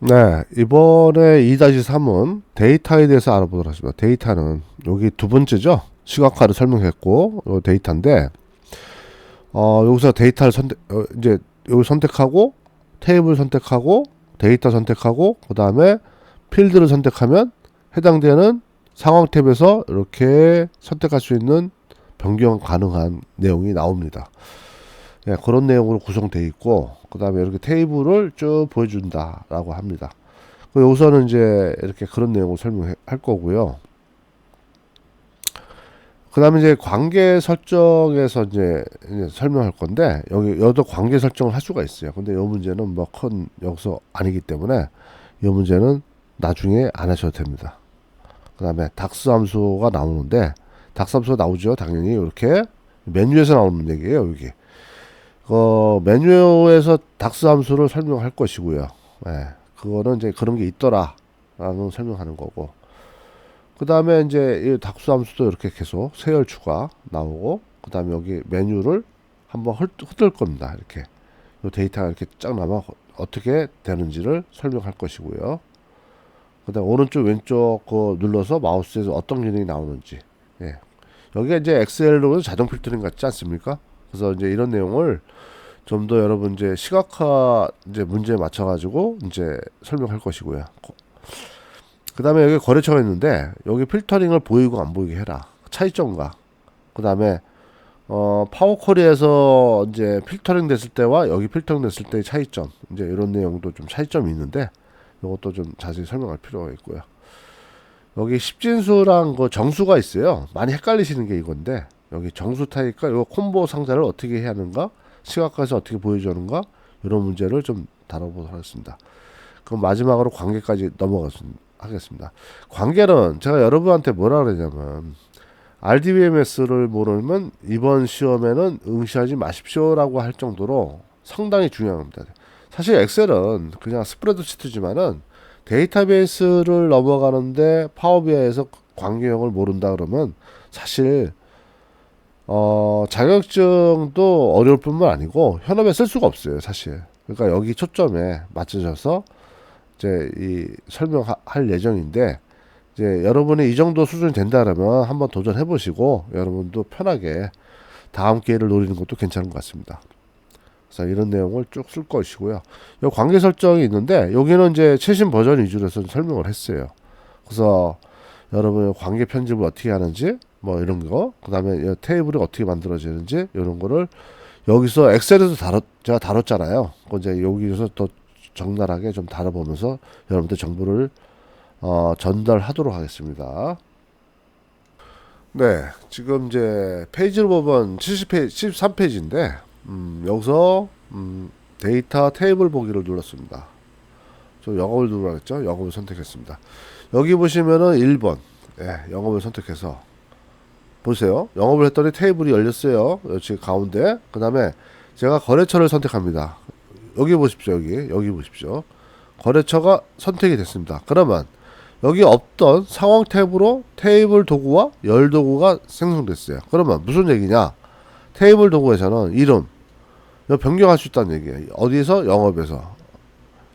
네, 이번에 2-3은 데이터에 대해서 알아보도록 하겠습니다. 데이터는 여기 두 번째죠. 시각화를 설명했고, 요 데이터인데, 어, 여기서 데이터를 선택, 어, 이제 여기 선택하고, 테이블 선택하고, 데이터 선택하고, 그 다음에 필드를 선택하면 해당되는 상황 탭에서 이렇게 선택할 수 있는 변경 가능한 내용이 나옵니다. 예, 그런 내용으로 구성되어 있고 그 다음에 이렇게 테이블을 쭉 보여준다라고 합니다. 그 여기서는 이제 이렇게 그런 내용을 설명할 거고요. 그 다음에 이제 관계 설정에서 이제, 이제 설명할 건데 여기 여도 관계 설정을 할 수가 있어요. 근데 이 문제는 뭐 큰 여기서 아니기 때문에 이 문제는 나중에 안 하셔도 됩니다. 그 다음에 닥스 함수가 나오는데 닥스 함수가 나오죠. 당연히 이렇게 메뉴에서 나오는 얘기예요. 여기. 어, 메뉴에서 닥스 함수를 설명할 것이고요. 예, 그거는 이제 그런 게 있더라라는 설명하는 거고. 그 다음에 이제 이 닥스 함수도 이렇게 계속 세열 추가 나오고, 그 다음에 여기 메뉴를 한번 훑, 훑을 겁니다. 이렇게. 이 데이터가 이렇게 쫙 남아 어떻게 되는지를 설명할 것이고요. 그 다음 오른쪽 왼쪽 그 눌러서 마우스에서 어떤 기능이 나오는지. 예. 여기가 이제 엑셀로 자동 필터링 같지 않습니까? 그래서 이제 이런 내용을 좀 더 여러분 이제 시각화 이제 문제에 맞춰 가지고 이제 설명할 것이고요. 그 다음에 여기 거래처가 있는데 여기 필터링을 보이고 안 보이게 해라. 차이점과 그 다음에 어 파워코리에서 이제 필터링 됐을 때와 여기 필터링 됐을 때의 차이점 이제 이런 내용도 좀 차이점이 있는데 이것도 좀 자세히 설명할 필요가 있고요. 여기 십진수랑 그 정수가 있어요. 많이 헷갈리시는 게 이건데 여기 정수 타입과 이 콤보 상자를 어떻게 해야 하는가 시각화에서 어떻게 보여주는가 이런 문제를 좀 다뤄보도록 하겠습니다. 그럼 마지막으로 관계까지 넘어가겠습니다. 관계는 제가 여러분한테 뭐라 그러냐면 RDBMS를 모르면 이번 시험에는 응시하지 마십시오라고 할 정도로 상당히 중요합니다. 사실 엑셀은 그냥 스프레드시트지만은 데이터베이스를 넘어가는데 파워비아이에서 관계형을 모른다 그러면 사실 어, 자격증도 어려울 뿐만 아니고 현업에 쓸 수가 없어요, 사실. 그러니까 여기 초점에 맞춰져서 이제 이 설명할 예정인데 이제 여러분이 이 정도 수준이 된다라면 한번 도전해 보시고 여러분도 편하게 다음 기회를 노리는 것도 괜찮은 것 같습니다. 그래서 이런 내용을 쭉 쓸 것이고요. 이 관계 설정이 있는데 여기는 이제 최신 버전 위주로 해서 설명을 했어요. 그래서 여러분 관계 편집을 어떻게 하는지 뭐 이런 거, 그 다음에 테이블이 어떻게 만들어지는지 이런 거를 여기서 엑셀에서 다뤘 제가 다뤘잖아요. 그 이제 여기서 더 적나라하게 좀 다뤄보면서 여러분들 정보를 어, 전달하도록 하겠습니다. 네, 지금 이제 페이지를 보면 70페이지, 73페이지인데 음, 여기서 음, 데이터 테이블 보기를 눌렀습니다. 저 영업을 누르라겠죠? 영업을 선택했습니다. 여기 보시면은 1번 예, 영업을 선택해서 보세요. 영업을 했더니 테이블이 열렸어요. 여기 가운데. 그 다음에 제가 거래처를 선택합니다. 여기 보십시오. 여기. 여기 보십시오. 거래처가 선택이 됐습니다. 그러면 여기 없던 상황 탭으로 테이블 도구와 열 도구가 생성됐어요. 그러면 무슨 얘기냐? 테이블 도구에서는 이름 변경할 수 있다는 얘기예요. 어디서 영업에서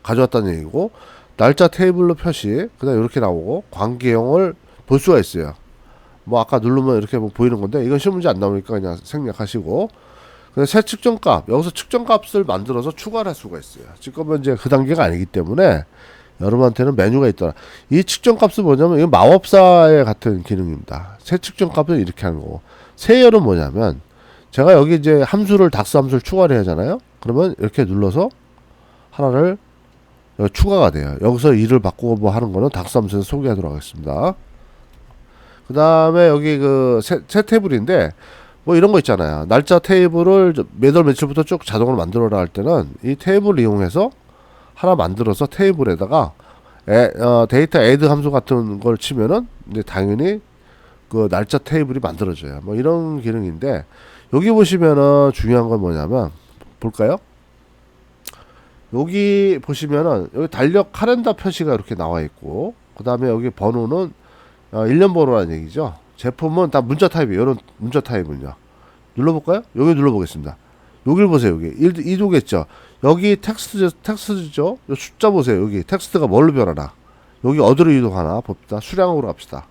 가져왔다는 얘기고 날짜 테이블로 표시 그다음 이렇게 나오고 관계형을 볼 수가 있어요. 뭐 아까 누르면 이렇게 뭐 보이는 건데 이건 시험 문제 안 나오니까 그냥 생략하시고 그래서 새 측정값 여기서 측정값을 만들어서 추가를 할 수가 있어요. 지금은 이제 그 단계가 아니기 때문에 여러분한테는 메뉴가 있더라. 이 측정값은 뭐냐면 이건 마법사의 같은 기능입니다. 새 측정값은 이렇게 하는 거고 세열은 뭐냐면 제가 여기 이제 함수를 닥스 함수를 추가를 하잖아요. 그러면 이렇게 눌러서 하나를 추가가 돼요. 여기서 일을 바꾸고 뭐 하는 거는 닥스 함수에서 소개하도록 하겠습니다. 그 다음에 여기 그 새 테이블인데 뭐 이런 거 있잖아요. 날짜 테이블을 매달 며칠부터 쭉 자동으로 만들어라 할 때는 이 테이블을 이용해서 하나 만들어서 테이블에다가 에, 어, 데이터 애드 함수 같은 걸 치면은 이제 당연히 그 날짜 테이블이 만들어져요. 뭐 이런 기능인데 여기 보시면은 중요한 건 뭐냐면 볼까요? 여기 보시면은 여기 달력 카렌더 표시가 이렇게 나와 있고 그 다음에 여기 번호는 어, 1년 번호라는 얘기죠. 제품은 다 문자 타입이에요. 이런 문자 타입은요. 눌러볼까요? 여기 눌러보겠습니다. 여기를 보세요. 여기 이, 이도겠죠. 여기 텍스트 텍스트죠. 요 숫자 보세요. 여기 텍스트가 뭘로 변하나? 여기 어디로 이동하나 봅시다. 수량으로 갑시다.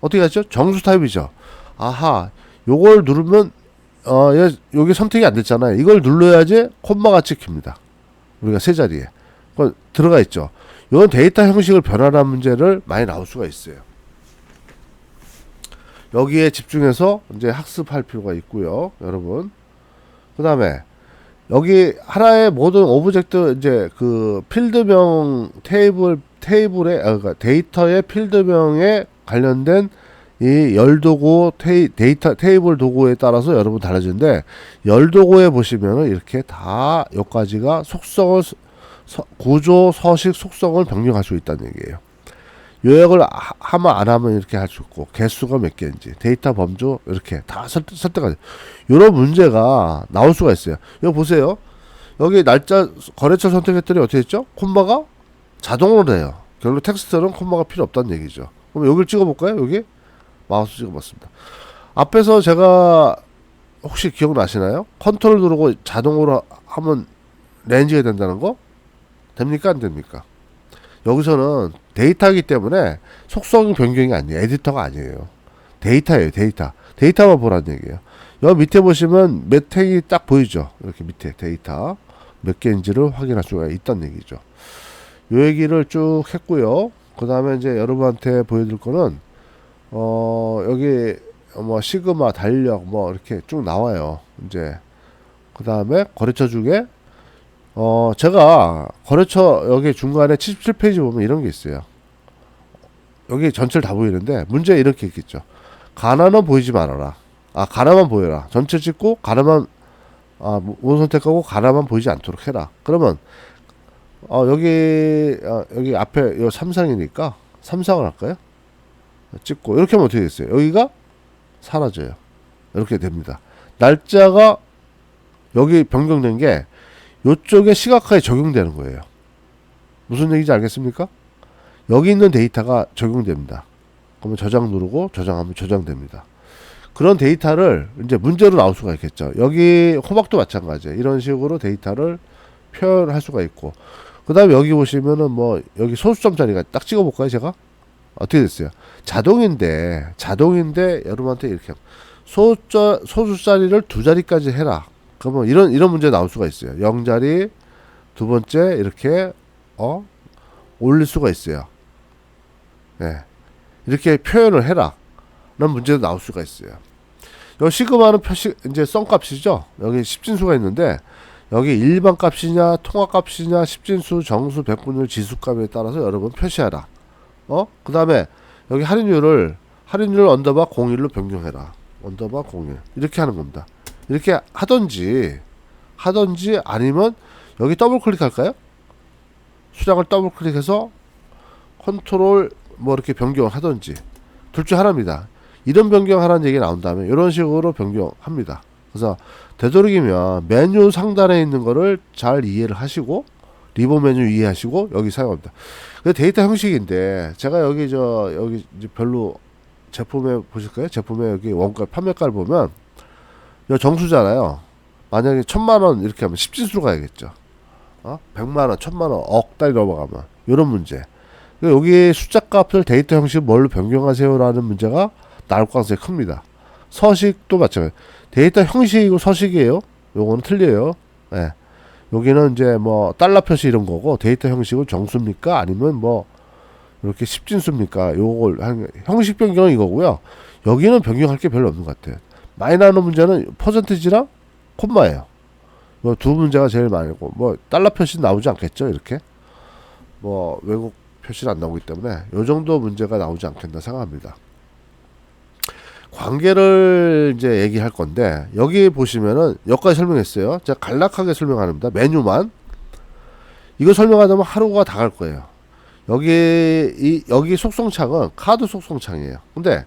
어떻게 하죠? 정수 타입이죠. 아하, 요걸 누르면 어, 얘, 여기 선택이 안 됐잖아요. 이걸 눌러야지 콤마가 찍힙니다. 우리가 세 자리에. 그 들어가 있죠. 이건 데이터 형식을 변화하는 문제를 많이 나올 수가 있어요. 여기에 집중해서 이제 학습할 필요가 있고요, 여러분. 그 다음에 여기 하나의 모든 오브젝트 이제 그 필드명 테이블 테이블에 아, 그러니까 데이터의 필드명에 관련된 이 열도구 테이, 데이터 테이블 도구에 따라서 여러분 달라지는데 열도구에 보시면은 이렇게 다 여기까지가 속성을 서- 서- 구조 서식 속성을 변경할 수 있다는 얘기예요. 요약을 하- 하면 안 하면 이렇게 할 수 있고 개수가 몇 개인지 데이터 범주 이렇게 다 설득, 설득하지 이런 문제가 나올 수가 있어요. 이거 보세요. 여기 날짜 거래처 선택했더니 어떻게 했죠? 콤마가 자동으로 돼요. 결국 텍스트는 콤마가 필요 없다는 얘기죠. 그럼 여기를 찍어볼까요? 여기? 마우스 찍어봤습니다. 앞에서 제가 혹시 기억나시나요? 컨트롤 누르고 자동으로 하면 렌즈가 된다는 거? 됩니까? 안 됩니까 여기서는 데이터이기 때문에 속성 변경이 아니에요. 에디터가 아니에요. 데이터예요. 데이터. 데이터만 보라는 얘기예요. 여기 밑에 보시면 몇 행이 딱 보이죠. 이렇게 밑에 데이터 몇 개인지를 확인할 수가 있다는 얘기죠. 요 얘기를 쭉 했고요. 그 다음에 이제 여러분한테 보여드릴 거는 어 여기 뭐 시그마 달력 뭐 이렇게 쭉 나와요. 이제 그 다음에 거래처 중에 어, 제가 거래처 여기 중간에 77페이지 보면 이런 게 있어요. 여기 전체를 다 보이는데 문제 이렇게 있겠죠. 가나는 보이지 말아라. 아, 가나만 보여라. 전체 찍고 가나만 아, 못 선택하고 가나만 보이지 않도록 해라. 그러면 어, 여기 아, 여기 앞에 요 삼상이니까 삼상을 할까요? 찍고 이렇게 하면 어떻게 됐어요? 여기가 사라져요. 이렇게 됩니다. 날짜가 여기 변경된 게 요쪽에 시각화에 적용되는 거예요. 무슨 얘기인지 알겠습니까? 여기 있는 데이터가 적용됩니다. 그러면 저장 누르고 저장하면 저장됩니다. 그런 데이터를 이제 문제로 나올 수가 있겠죠. 여기 호박도 마찬가지예요. 이런 식으로 데이터를 표현할 수가 있고 그 다음에 여기 보시면은 뭐 여기 소수점 자리가 딱 찍어볼까요 제가 어떻게 됐어요 자동인데 자동인데 여러분한테 이렇게 소자 소수 자리를 두 자리까지 해라 그러면 이런 이런 문제 나올 수가 있어요. 0자리 두 번째 이렇게 어 올릴 수가 있어요. 네. 이렇게 표현을 해라. 라는 문제도 나올 수가 있어요. 여기 시그마는 표시 이제 썸값이죠. 여기 십진수가 있는데 여기 일반 값이냐 통합 값이냐 십진수 정수 백분율 지수값에 따라서 여러분 표시하라. 어? 그 다음에 여기 할인율을 할인율 언더바 01로 변경해라. 언더바 01 이렇게 하는 겁니다. 이렇게 하던지 하던지 아니면 여기 더블 클릭할까요? 수량을 더블 클릭해서 컨트롤 뭐 이렇게 변경을 하던지 둘 중 하나입니다. 이런 변경하라는 얘기 나온 다음에 이런 식으로 변경합니다. 그래서 되도록이면 메뉴 상단에 있는 거를 잘 이해를 하시고 리본 메뉴 이해하시고 여기 사용합니다. 그 데이터 형식인데 제가 여기 저 여기 별로 제품에 보실까요? 제품에 여기 원가 판매가를 보면 이 정수잖아요. 만약에 천만 원 이렇게 하면 십진수로 가야겠죠. 어? 백만 원, 천만 원, 억 단위 넘어가면 이런 문제. 여기 숫자 값을 데이터 형식 뭘로 변경하세요라는 문제가 나올 가능성이 큽니다. 서식도 마찬가지. 데이터 형식이고 서식이에요. 요거는 틀려요. 예. 여기는 이제 뭐 달러 표시 이런 거고 데이터 형식은 정수입니까? 아니면 뭐 이렇게 십진수입니까? 요걸 한 형식 변경은 이거고요. 여기는 변경할 게 별로 없는 것 같아요. 나오는 문제는 퍼센티지랑 콤마예요. 뭐 두 문제가 제일 많이고 뭐 달러 표시 나오지 않겠죠 이렇게 뭐 외국 표시는 안 나오기 때문에 요 정도 문제가 나오지 않겠나 생각합니다. 관계를 이제 얘기할 건데 여기 보시면은 여기까지 설명했어요. 제가 간략하게 설명합니다. 메뉴만 이거 설명하자면 하루가 다 갈 거예요. 여기 이 여기 속성창은 카드 속성창이에요. 근데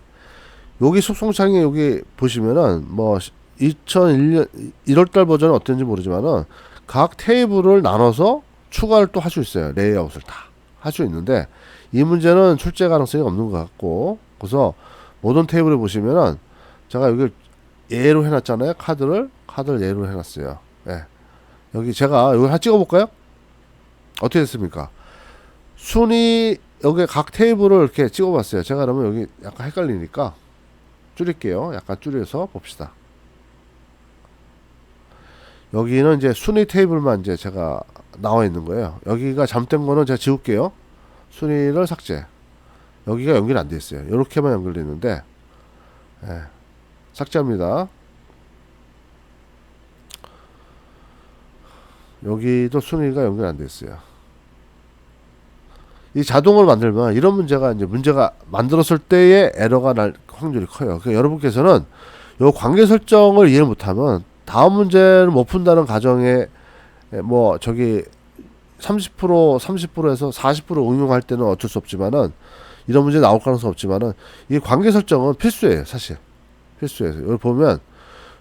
여기 속성창에 여기 보시면은 뭐 2001년 1월달 버전은 어떤지 모르지만은 각 테이블을 나눠서 추가를 또 할 수 있어요. 레이아웃을 다 할 수 있는데 이 문제는 출제 가능성이 없는 것 같고 그래서 모든 테이블에 보시면은 제가 여기 예로 해놨잖아요. 카드를 카드를 예로 해놨어요. 예. 여기 제가 여기 하나 찍어볼까요? 어떻게 됐습니까? 순위 여기 각 테이블을 이렇게 찍어봤어요. 제가 그러면 여기 약간 헷갈리니까 줄일게요. 약간 줄여서 봅시다. 여기는 이제 순위 테이블만 이제 제가 나와 있는 거예요. 여기가 잘못된 거는 제가 지울게요. 순위를 삭제. 여기가 연결 안 돼 있어요. 이렇게만 연결돼 있는데 예, 삭제합니다. 여기도 순위가 연결 안 돼 있어요. 이 자동을 만들면 이런 문제가 이제 문제가 만들었을 때의 에러가 날 확률이 커요. 그러니까 여러분께서는 요 관계 설정을 이해 못하면 다음 문제를 못 푼다는 가정에 뭐 저기 30% 30%에서 40% 응용할 때는 어쩔 수 없지만은 이런 문제 나올 가능성 없지만은 이 관계 설정은 필수예요, 사실. 필수예요. 여기 보면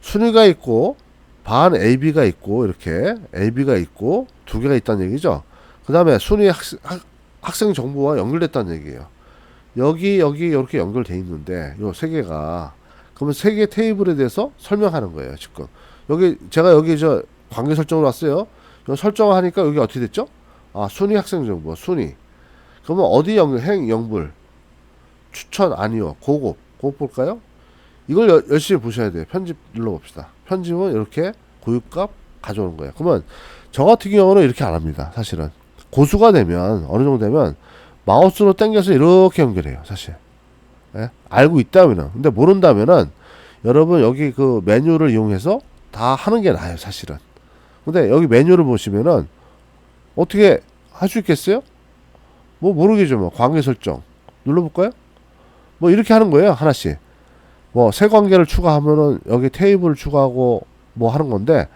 순위가 있고 반 AB가 있고 이렇게 AB가 있고 두 개가 있다는 얘기죠. 그 다음에 순위 학생, 학, 학생 정보와 연결됐다는 얘기예요. 여기 여기 이렇게 연결돼 있는데 요 세 개가 그러면 세 개 테이블에 대해서 설명하는 거예요, 지금. 여기 제가 여기 저 관계 설정을 왔어요. 요 설정하니까 여기 어떻게 됐죠? 아, 순위 학생 정보, 순위. 그러면 어디 연결, 행, 영불, 추천 아니요, 고급, 고급 볼까요? 이걸 여- 열심히 보셔야 돼요. 편집 눌러봅시다. 편집은 이렇게 고유값 가져오는 거예요. 그러면 저 같은 경우는 이렇게 안 합니다. 사실은 고수가 되면 어느 정도 되면 마우스로 당겨서 이렇게 연결해요. 사실 예? 알고 있다면은 근데 모른다면은 여러분 여기 그 메뉴를 이용해서 다 하는 게 나아요. 사실은 근데 여기 메뉴를 보시면은 어떻게 할 수 있겠어요? 뭐 모르겠죠. 뭐 관계 설정 눌러볼까요? 뭐 이렇게 하는 거예요. 하나씩. 뭐 새 관계를 추가하면은 여기 테이블을 추가하고 뭐 하는 건데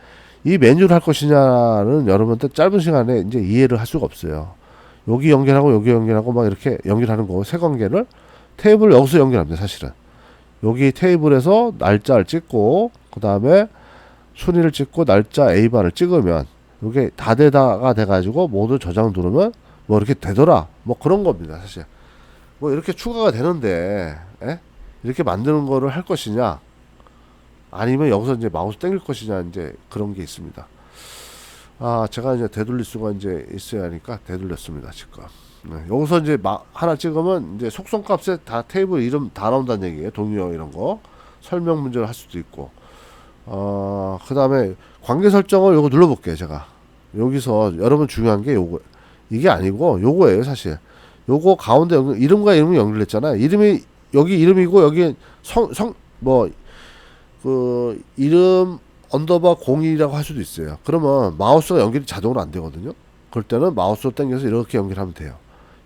이 메뉴를 할 것이냐는 여러분들 짧은 시간에 이제 이해를 할 수가 없어요. 여기 연결하고 여기 연결하고 막 이렇게 연결하는 거고 새 관계를 테이블 여기서 연결합니다. 사실은 여기 테이블에서 날짜를 찍고 그 다음에 순위를 찍고 날짜 A 바를 찍으면 이게 다 되다가 돼가지고 모두 저장 누르면 뭐 이렇게 되더라 뭐 그런 겁니다. 사실 뭐 이렇게 추가가 되는데 에? 이렇게 만드는 거를 할 것이냐 아니면 여기서 이제 마우스 땡길 것이냐 이제 그런 게 있습니다. 아 제가 이제 되돌릴 수가 이제 있어야 하니까 되돌렸습니다 지금. 네, 여기서 이제 마, 하나 찍으면 이제 속성 값에 다 테이블 이름 다 나온다는 얘기예요. 동의어 이런 거 설명 문제를 할 수도 있고. 어 그 다음에 관계 설정을 요거 눌러볼게요 제가. 여기서 여러분 중요한 게 요거 이게 아니고 요거예요 사실. 요거 가운데 연결, 이름과 이름이 연결됐잖아요. 이름이 여기 이름이고 여기 성 성 뭐 그 이름 언더바 01이라고 할 수도 있어요. 그러면 마우스가 연결이 자동으로 안 되거든요. 그럴 때는 마우스로 당겨서 이렇게 연결하면 돼요.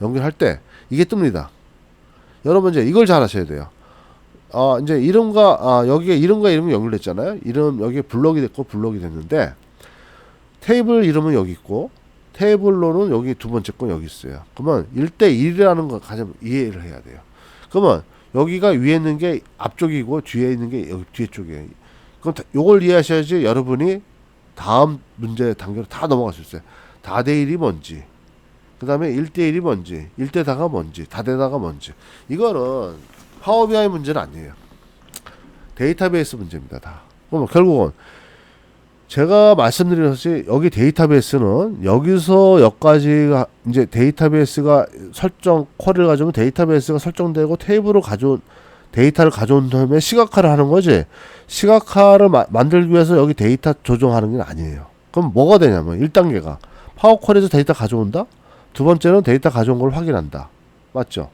연결할 때 이게 뜹니다. 여러분 이제 이걸 잘 하셔야 돼요. 아 이제 이름과 아 여기에 이름과 이름이 연결됐잖아요. 이름 여기에 블럭이 됐고 블럭이 됐는데 테이블 이름은 여기 있고 테이블로는 여기 두 번째 건 여기 있어요. 그러면 1대 1이라는 거 가장 이해를 해야 돼요. 그러면 여기가 위에 있는 게 앞쪽이고 뒤에 있는 게 여기 뒤에 쪽이에요. 그럼 다- 요걸 이해하셔야지 여러분이 다음 문제 단계로 다 넘어갈 수 있어요. 다대일이 뭔지, 그 다음에 1대1이 뭔지, 1대다가 뭔지, 다대다가 뭔지. 이거는 파워비아이 문제는 아니에요. 데이터베이스 문제입니다. 다. 그럼 결국은 제가 말씀드린 것이 여기 데이터베이스는 여기서 여기까지가 이제 데이터베이스가 설정 쿼리를 가져오면 데이터베이스가 설정되고 테이블을 가져온 데이터를 가져온 다음에 시각화를 하는 거지 시각화를 마- 만들기 위해서 여기 데이터 조정하는 게 아니에요. 그럼 뭐가 되냐면 1단계가 파워 쿼리에서 데이터 가져온다. 두 번째는 데이터 가져온 걸 확인한다. 맞죠?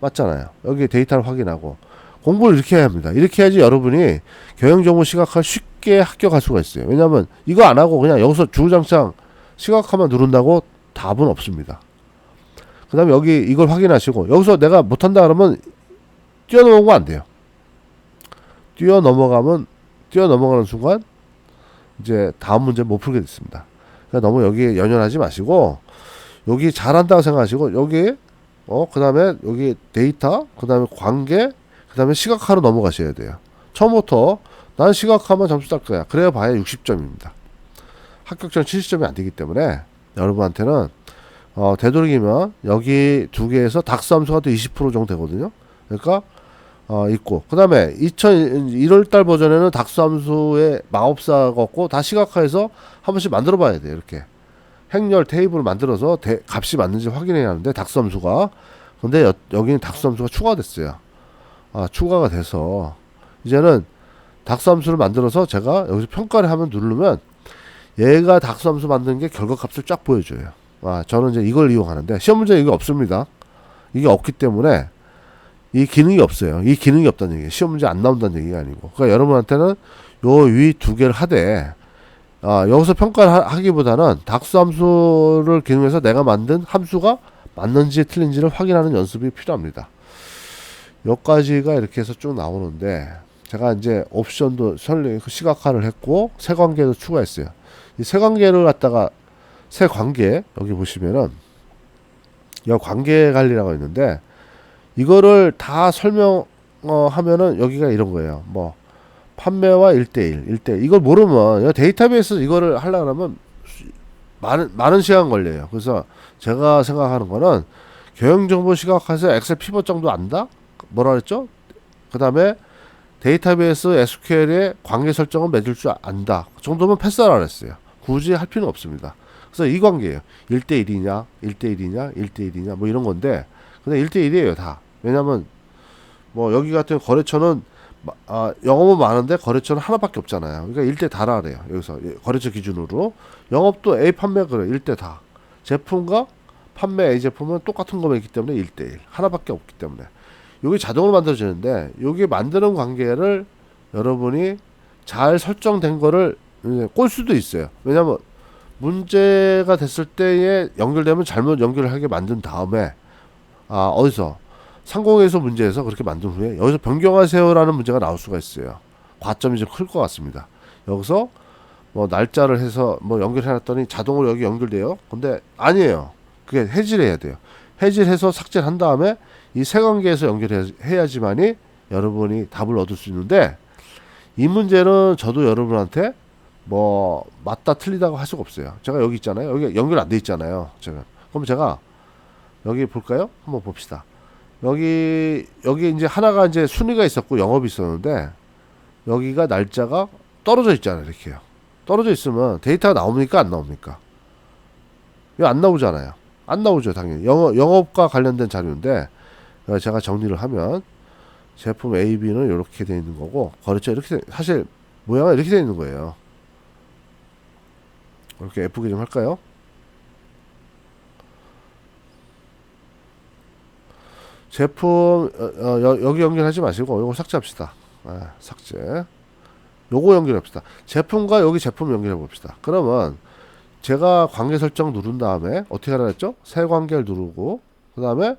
맞잖아요. 여기 데이터를 확인하고 공부를 이렇게 해야 합니다. 이렇게 해야지 여러분이 경영정보 시각화 쉽게 합격할 수가 있어요. 왜냐하면 이거 안 하고 그냥 여기서 주구장창 시각화만 누른다고 답은 없습니다. 그 다음에 여기 이걸 확인하시고 여기서 내가 못한다 그러면 뛰어넘어가면 안 돼요. 뛰어넘어가면 뛰어넘어가는 순간 이제 다음 문제 못 풀게 됐습니다. 그러니까 너무 여기에 연연하지 마시고 여기 잘한다고 생각하시고 여기 어 그다음에 여기 데이터 그다음에 관계 그다음에 시각화로 넘어가셔야 돼요. 처음부터 난 시각화만 점수 딸 거야. 그래야 봐야 60점입니다. 합격점 70점이 안 되기 때문에 여러분한테는 어, 되도록이면 여기 두 개에서 닥스 함수가 또 20% 정도 되거든요. 그러니까 어, 있고 그 다음에 2001월 달 버전에는 닥수함수의 마법사가 없고 다 시각화해서 한 번씩 만들어 봐야 돼요. 이렇게 행렬 테이블을 만들어서 대, 값이 맞는지 확인해야 하는데 닥수함수가 근데 여, 여기는 닥수함수가 추가됐어요. 아, 추가가 돼서 이제는 닥수함수를 만들어서 제가 여기서 평가를 하면 누르면 얘가 닥수함수 만든 게 결과 값을 쫙 보여줘요. 아, 저는 이제 이걸 이용하는데 시험 문제 이게 없습니다. 이게 없기 때문에 이 기능이 없어요. 이 기능이 없다는 얘기예요. 시험 문제 안 나온다는 얘기가 아니고. 그러니까 여러분한테는 요 위 두 개를 하되 아, 여기서 평가를 하, 하기보다는 닥수 함수를 기능해서 내가 만든 함수가 맞는지 틀린지를 확인하는 연습이 필요합니다. 여기까지가 이렇게 해서 쭉 나오는데 제가 이제 옵션도 설리 시각화를 했고 세 관계도 추가했어요. 이 세 관계를 갖다가 세 관계 여기 보시면은 여 관계 관리라고 있는데 이거를 다 설명하면은 여기가 이런 거예요. 뭐 판매와 1대1, 1대1 이걸 모르면 데이터베이스 이거를 하려면 많은 많은 시간 걸려요. 그래서 제가 생각하는 거는 경영 정보 시각화해서 엑셀 피벗 정도 안다? 뭐라 그랬죠? 그다음에 데이터베이스 SQL의 관계 설정은 맺을 줄 안다. 그 정도면 패스하라 그랬어요. 굳이 할 필요는 없습니다. 그래서 이 관계예요. 1대1이냐, 1대1이냐, 1대1이냐 뭐 이런 건데 근데 1대1이에요, 다. 왜냐면 뭐 여기 같은 거래처는 마- 아, 영업은 많은데 거래처는 하나밖에 없잖아요. 그러니까 1대 다라 그래요. 여기서 예, 거래처 기준으로 영업도 A 판매 그래 1대 다. 제품과 판매 A 제품은 똑같은 있기 때문에 1대1 하나밖에 없기 때문에 여기 자동으로 만들어지는데 여기 만드는 관계를 여러분이 잘 설정된 거를 꼴 수도 있어요. 왜냐면 문제가 됐을 때에 연결되면 잘못 연결을 하게 만든 다음에 아 어디서 상공에서 문제에서 그렇게 만든 후에 여기서 변경하세요라는 문제가 나올 수가 있어요. 과점이 좀 클 것 같습니다. 여기서 뭐 날짜를 해서 뭐 연결해놨더니 자동으로 여기 연결돼요. 근데 아니에요. 그게 해지해야 돼요. 해지해서 삭제를 한 다음에 이 세 관계에서 연결해야지만이 여러분이 답을 얻을 수 있는데 이 문제는 저도 여러분한테 뭐 맞다 틀리다고 할 수가 없어요. 제가 여기 있잖아요. 여기 연결 안 돼 있잖아요. 제가 그럼 제가 여기 볼까요? 한번 봅시다. 여기 여기 이제 하나가 이제 순위가 있었고 영업이 있었는데 여기가 날짜가 떨어져 있잖아요. 이렇게요. 떨어져 있으면 데이터가 나옵니까 안 나옵니까? 이거 안 나오잖아요. 안 나오죠 당연히 영업 영업과 관련된 자료인데 어, 제가 정리를 하면 제품 A, B는 이렇게 돼 있는 거고 거래처 이렇게 돼- 사실 모양은 이렇게 돼 있는 거예요. 이렇게 예쁘게 좀 할까요? 제품 어, 어, 여, 여기 연결하지 마시고 요거 삭제합시다. 아, 삭제. 요거 연결합시다. 제품과 여기 제품 연결해 봅시다. 그러면 제가 관계 설정 누른 다음에 어떻게 하라 했죠? 새 관계를 누르고 그 다음에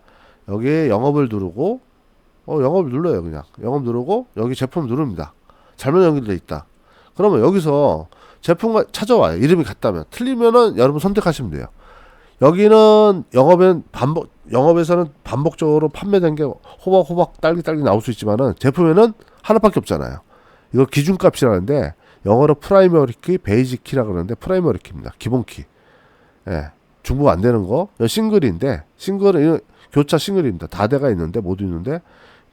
여기 영업을 누르고 어 영업을 눌러요 그냥 영업 누르고 여기 제품 누릅니다. 잘못 연결돼 있다. 그러면 여기서 제품과 찾아와요. 이름이 같다면 틀리면은 여러분 선택하시면 돼요. 여기는 영업엔 반복 영업에서는 반복적으로 판매된 게 호박호박 딸기딸기 나올 수 있지만은 제품에는 하나밖에 없잖아요. 이걸 기준값이라는데 영어로 프라이머리 키, 베이직 키라 그러는데 프라이머리 키입니다. 기본 키. 예. 중복 안 되는 거. 이거 싱글인데 싱글은 이거 교차 싱글입니다. 다대가 있는데 모두 있는데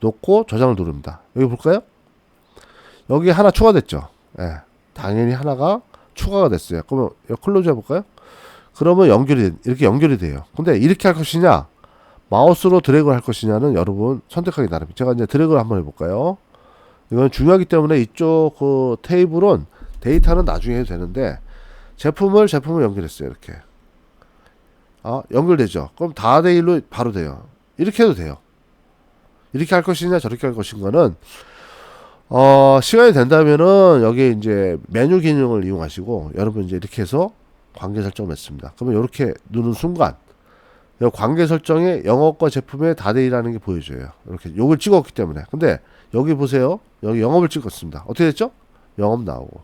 놓고 저장을 누릅니다. 여기 볼까요? 여기 하나 추가됐죠. 예. 당연히 하나가 추가가 됐어요. 그러면 이거 클로즈 해볼까요? 그러면 연결이 이렇게 연결이 돼요. 근데 이렇게 할 것이냐, 마우스로 드래그를 할 것이냐는 여러분 선택하기 나름입니다. 제가 이제 드래그를 한번 해볼까요? 이건 중요하기 때문에 이쪽 그 테이블은 데이터는 나중에 해도 되는데 제품을 제품을 연결했어요. 이렇게. 아 연결되죠. 그럼 다대 일로 바로 돼요. 이렇게 해도 돼요. 이렇게 할 것이냐 저렇게 할 것인가는 어 시간이 된다면은 여기 이제 메뉴 기능을 이용하시고 여러분 이제 이렇게 해서 관계 설정을 했습니다. 그러면 이렇게 누른 순간 이 관계 설정에 영업과 제품의 다대일하는 게 보여져요. 이렇게 요걸 찍었기 때문에. 근데 여기 보세요. 여기 영업을 찍었습니다. 어떻게 됐죠? 영업 나오고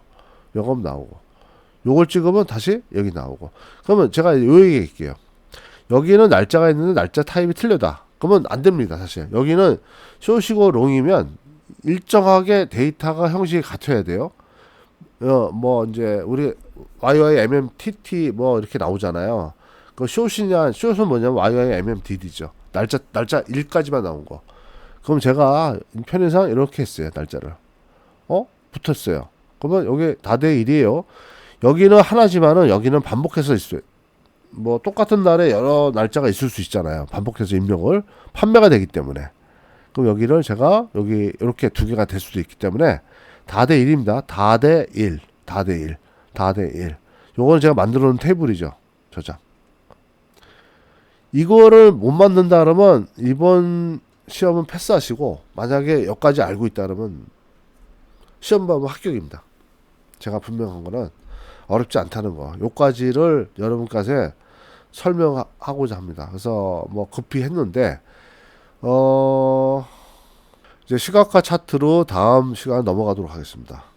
영업 나오고 요걸 찍으면 다시 여기 나오고 그러면 제가 요 얘기 할게요. 여기는 날짜가 있는데 날짜 타입이 틀려다. 그러면 안 됩니다. 사실 여기는 쇼시고 롱이면 일정하게 데이터가 형식이 같아야 돼요. 어, 뭐 이제 우리 YY MMTT 뭐 이렇게 나오잖아요. 그 쇼시냐 쇼는 뭐냐면 YY MMDD죠. 날짜 날짜 1까지만 나온 거. 그럼 제가 편의상 이렇게 했어요 날짜를. 어? 붙었어요. 그러면 여기 다대 1이에요. 여기는 하나지만은 여기는 반복해서 있어요 뭐 똑같은 날에 여러 날짜가 있을 수 있잖아요. 반복해서 입력을 판매가 되기 때문에. 그럼 여기를 제가 여기 이렇게 두 개가 될 수도 있기 때문에 다대 1입니다. 다대 1 다대 1 다대 1 요거는 제가 만들어 놓은 테이블이죠 저장 이거를 못 만든다 그러면 이번 시험은 패스하시고 만약에 여기까지 알고 있다 그러면 시험 봐면 합격입니다. 제가 분명한 거는 어렵지 않다는 거. 요까지를 여러분까지 설명하고자 합니다. 그래서 뭐 급히 했는데 어 이제 시각화 차트로 다음 시간 넘어가도록 하겠습니다.